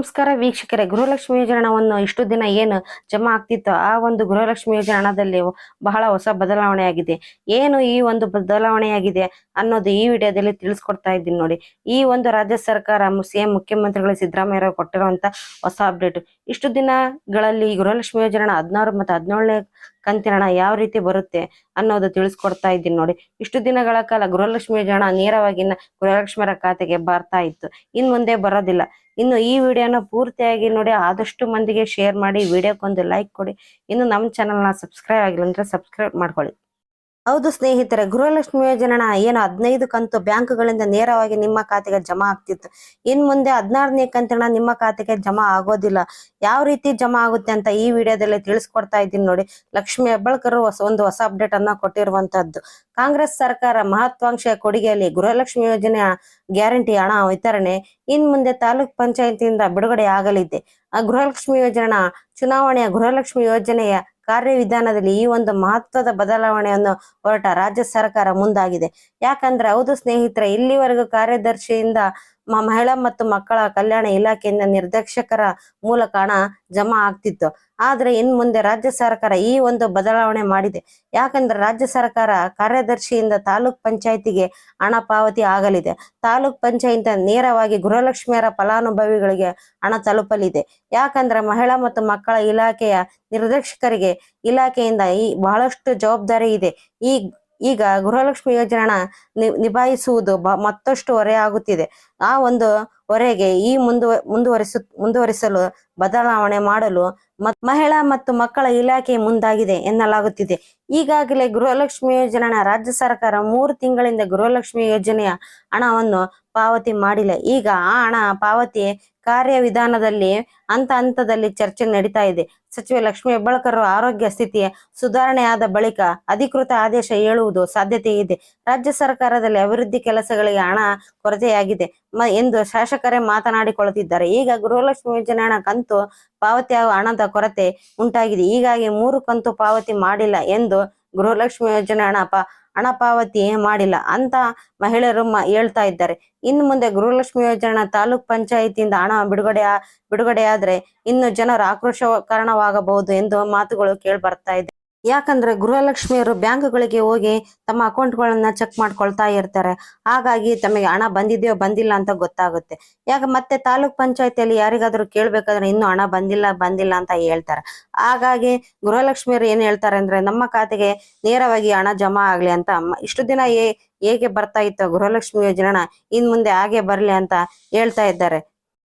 ನಮಸ್ಕಾರ ವೀಕ್ಷಕರೇ, ಗೃಹಲಕ್ಷ್ಮಿ ಯೋಜನವನ್ನು ಇಷ್ಟು ದಿನ ಏನು ಜಮಾ ಆಗ್ತಿತ್ತು ಆ ಒಂದು ಗೃಹಲಕ್ಷ್ಮಿ ಯೋಜನದಲ್ಲಿ ಬಹಳ ಹೊಸ ಬದಲಾವಣೆ ಆಗಿದೆ ಏನು ಈ ಒಂದು ಬದಲಾವಣೆಯಾಗಿದೆ ಅನ್ನೋದು ಈ ವಿಡಿಯೋದಲ್ಲಿ ತಿಳಿಸ್ಕೊಡ್ತಾ ಇದ್ದೀನಿ ನೋಡಿ. ಈ ಒಂದು ರಾಜ್ಯ ಸರ್ಕಾರ ಸಿಎಂ ಮುಖ್ಯಮಂತ್ರಿಗಳು ಸಿದ್ದರಾಮಯ್ಯ ಕೊಟ್ಟಿರುವಂತ ಹೊಸ ಅಪ್ಡೇಟ್ ಇಷ್ಟು ದಿನಗಳಲ್ಲಿ ಗೃಹಲಕ್ಷ್ಮಿ ಯೋಜನೆ ಹದಿನಾರು ಮತ್ತು ಹದಿನೇಳನೇ ಕಂತಿನ ಹಣ ಯಾವ ರೀತಿ ಬರುತ್ತೆ ಅನ್ನೋದು ತಿಳಿಸ್ಕೊಡ್ತಾ ಇದ್ದೀನಿ ನೋಡಿ. ಇಷ್ಟು ದಿನಗಳ ಕಾಲ ಗೃಹಲಕ್ಷ್ಮಿ ಹಣ ನೇರವಾಗಿ ಗೃಹಲಕ್ಷ್ಮಿಯರ ಖಾತೆಗೆ ಬರ್ತಾ ಇತ್ತು. ಇನ್ ಮುಂದೆ ಬರೋದಿಲ್ಲ. ಇನ್ನು ಈ ವಿಡಿಯೋನ ಪೂರ್ತಿಯಾಗಿ ನೋಡಿ, ಆದಷ್ಟು ಮಂದಿಗೆ ಶೇರ್ ಮಾಡಿ, ವಿಡಿಯೋಕ್ಕೊಂದು ಲೈಕ್ ಕೊಡಿ. ಇನ್ನು ನಮ್ಮ ಚಾನಲ್ನ ಸಬ್ಸ್ಕ್ರೈಬ್ ಆಗಿಲ್ಲ ಅಂದ್ರೆ ಸಬ್ಸ್ಕ್ರೈಬ್ ಮಾಡ್ಕೊಳ್ಳಿ. ಹೌದು ಸ್ನೇಹಿತರೆ, ಗೃಹಲಕ್ಷ್ಮಿ ಯೋಜನೆ ಏನು ಹದಿನೈದು ಕಂತು ಬ್ಯಾಂಕ್ಗಳಿಂದ ನೇರವಾಗಿ ನಿಮ್ಮ ಖಾತೆಗೆ ಜಮಾ ಆಗ್ತಿತ್ತು. ಇನ್ ಮುಂದೆ ಹದಿನಾರನೇ ಕಂತಿನ ನಿಮ್ಮ ಖಾತೆಗೆ ಜಮಾ ಆಗೋದಿಲ್ಲ. ಯಾವ ರೀತಿ ಜಮಾ ಆಗುತ್ತೆ ಅಂತ ಈ ವಿಡಿಯೋದಲ್ಲಿ ತಿಳಿಸ್ಕೊಡ್ತಾ ಇದ್ದೀನಿ ನೋಡಿ. ಲಕ್ಷ್ಮಿ ಹೆಬ್ಬಾಳ್ಕರ್ ಹೊಸ ಒಂದು ಹೊಸ ಅಪ್ಡೇಟ್ ಅನ್ನ ಕೊಟ್ಟಿರುವಂತದ್ದು ಕಾಂಗ್ರೆಸ್ ಸರ್ಕಾರ ಮಹತ್ವಾಂಕ್ಷೆಯ ಕೊಡುಗೆಯಲ್ಲಿ ಗೃಹಲಕ್ಷ್ಮಿ ಯೋಜನೆಯ ಗ್ಯಾರಂಟಿ ಹಣ ವಿತರಣೆ ಇನ್ ಮುಂದೆ ತಾಲೂಕ್ ಪಂಚಾಯತಿಯಿಂದ ಬಿಡುಗಡೆ ಆಗಲಿದೆ. ಆ ಗೃಹಲಕ್ಷ್ಮಿ ಯೋಜನಾ ಚುನಾವಣೆಯ ಗೃಹಲಕ್ಷ್ಮಿ ಯೋಜನೆಯ ಕಾರ್ಯವಿಧಾನದಲ್ಲಿ ಈ ಒಂದು ಮಹತ್ವದ ಬದಲಾವಣೆಯನ್ನು ಹೊರಟ ರಾಜ್ಯ ಸರ್ಕಾರ ಮುಂದಾಗಿದೆ. ಯಾಕಂದ್ರೆ ಹೌದು ಸ್ನೇಹಿತರೆ ಇಲ್ಲಿವರೆಗೂ ಕಾರ್ಯದರ್ಶಿಯಿಂದ ಮಹಿಳಾ ಮತ್ತು ಮಕ್ಕಳ ಕಲ್ಯಾಣ ಇಲಾಖೆಯಿಂದ ನಿರ್ದೇಶಕರ ಮೂಲಕ ಹಣ ಜಮಾ ಆಗ್ತಿತ್ತು. ಆದ್ರೆ ಇನ್ ಮುಂದೆ ರಾಜ್ಯ ಸರ್ಕಾರ ಈ ಒಂದು ಬದಲಾವಣೆ ಮಾಡಿದೆ. ಯಾಕಂದ್ರೆ ರಾಜ್ಯ ಸರ್ಕಾರ ಕಾರ್ಯದರ್ಶಿಯಿಂದ ತಾಲೂಕ್ ಪಂಚಾಯತಿಗೆ ಹಣ ಪಾವತಿ ಆಗಲಿದೆ. ತಾಲೂಕ್ ಪಂಚಾಯತ್ ನೇರವಾಗಿ ಗೃಹಲಕ್ಷ್ಮಿಯರ ಫಲಾನುಭವಿಗಳಿಗೆ ಹಣ ತಲುಪಲಿದೆ. ಯಾಕಂದ್ರೆ ಮಹಿಳಾ ಮತ್ತು ಮಕ್ಕಳ ಇಲಾಖೆಯ ನಿರ್ದೇಶಕರಿಗೆ ಇಲಾಖೆಯಿಂದ ಈ ಬಹಳಷ್ಟು ಜವಾಬ್ದಾರಿ ಇದೆ. ಈ ಈಗ ಗೃಹಲಕ್ಷ್ಮಿ ಯೋಜನೆ ನಿಭಾಯಿಸುವುದು ಮತ್ತಷ್ಟು ಹೊರೆ ಆಗುತ್ತಿದೆ. ಆ ಒಂದು ಹೊರೆಗೆ ಈ ಮುಂದುವ, ಮುಂದುವರಿಸು, ಮುಂದುವರಿಸಲು ಬದಲಾವಣೆ ಮಾಡಲು ಮಹಿಳಾ ಮತ್ತು ಮಕ್ಕಳ ಇಲಾಖೆ ಮುಂದಾಗಿದೆ ಎನ್ನಲಾಗುತ್ತಿದೆ. ಈಗಾಗಲೇ ಗೃಹಲಕ್ಷ್ಮಿ ಯೋಜನೆ ರಾಜ್ಯ ಸರ್ಕಾರ ಮೂರು ತಿಂಗಳಿಂದ ಗೃಹಲಕ್ಷ್ಮಿ ಯೋಜನೆಯ ಹಣವನ್ನು ಪಾವತಿ ಮಾಡಿಲ್ಲ. ಈಗ ಆ ಹಣ ಪಾವತಿ ಕಾರ್ಯವಿಧಾನದಲ್ಲಿ ಹಂತ ಹಂತದಲ್ಲಿ ಚರ್ಚೆ ನಡೀತಾ ಇದೆ. ಸಚಿವೆ ಲಕ್ಷ್ಮಿ ಹೆಬ್ಬಾಳ್ಕರ್ ಆರೋಗ್ಯ ಸ್ಥಿತಿ ಸುಧಾರಣೆಯಾದ ಬಳಿಕ ಅಧಿಕೃತ ಆದೇಶ ಹೇಳುವುದು ಸಾಧ್ಯತೆ ಇದೆ. ರಾಜ್ಯ ಸರ್ಕಾರದಲ್ಲಿ ಅಭಿವೃದ್ಧಿ ಕೆಲಸಗಳಿಗೆ ಹಣ ಕೊರತೆಯಾಗಿದೆ ಎಂದು ಶಾಸಕರೇ ಮಾತನಾಡಿಕೊಳ್ಳುತ್ತಿದ್ದಾರೆ. ಈಗ ಗೃಹಲಕ್ಷ್ಮಿ ಯೋಜನೆ ಹಣ ಕಂತು ಪಾವತಿ ಆಗುವ ಹಣದ ಕೊರತೆ ಉಂಟಾಗಿದೆ. ಹೀಗಾಗಿ ಮೂರು ಕಂತು ಪಾವತಿ ಮಾಡಿಲ್ಲ ಎಂದು ಗೃಹಲಕ್ಷ್ಮಿ ಯೋಜನೆ ಹಣ ಪಾ ಹಣ ಪಾವತಿ ಮಾಡಿಲ್ಲ ಅಂತ ಮಹಿಳೆಯರು ಹೇಳ್ತಾ ಇದ್ದಾರೆ. ಇನ್ನು ಮುಂದೆ ಗೃಹಲಕ್ಷ್ಮಿ ಯೋಜನೆ ತಾಲೂಕ್ ಪಂಚಾಯತಿಯಿಂದ ಹಣ ಬಿಡುಗಡೆ ಬಿಡುಗಡೆಯಾದ್ರೆ ಇನ್ನು ಜನರ ಆಕ್ರೋಶ ಕಾರಣವಾಗಬಹುದು ಎಂದು ಮಾತುಗಳು ಕೇಳಿ ಬರ್ತಾ ಇದೆ. ಯಾಕಂದ್ರೆ ಗೃಹಲಕ್ಷ್ಮಿಯರು ಬ್ಯಾಂಕ್ಗಳಿಗೆ ಹೋಗಿ ತಮ್ಮ ಅಕೌಂಟ್ಗಳನ್ನ ಚೆಕ್ ಮಾಡ್ಕೊಳ್ತಾ ಇರ್ತಾರೆ. ಹಾಗಾಗಿ ತಮಗೆ ಹಣ ಬಂದಿದೆಯೋ ಬಂದಿಲ್ಲ ಅಂತ ಗೊತ್ತಾಗುತ್ತೆ. ಯಾಕೆ ಮತ್ತೆ ತಾಲೂಕ್ ಪಂಚಾಯತಿಯಲ್ಲಿ ಯಾರಿಗಾದ್ರೂ ಕೇಳ್ಬೇಕಾದ್ರೆ ಇನ್ನು ಹಣ ಬಂದಿಲ್ಲ ಬಂದಿಲ್ಲ ಅಂತ ಹೇಳ್ತಾರೆ. ಹಾಗಾಗಿ ಗೃಹಲಕ್ಷ್ಮಿಯರು ಏನ್ ಹೇಳ್ತಾರೆ ಅಂದ್ರೆ, ನಮ್ಮ ಖಾತೆಗೆ ನೇರವಾಗಿ ಹಣ ಜಮಾ ಆಗ್ಲಿ ಅಂತ ಇಷ್ಟು ದಿನ ಏ ಹೇಗೆ ಬರ್ತಾ ಇತ್ತು ಗೃಹಲಕ್ಷ್ಮಿ ಯೋಜನೆ ಇನ್ ಮುಂದೆ ಹಾಗೆ ಬರ್ಲಿ ಅಂತ ಹೇಳ್ತಾ ಇದ್ದಾರೆ.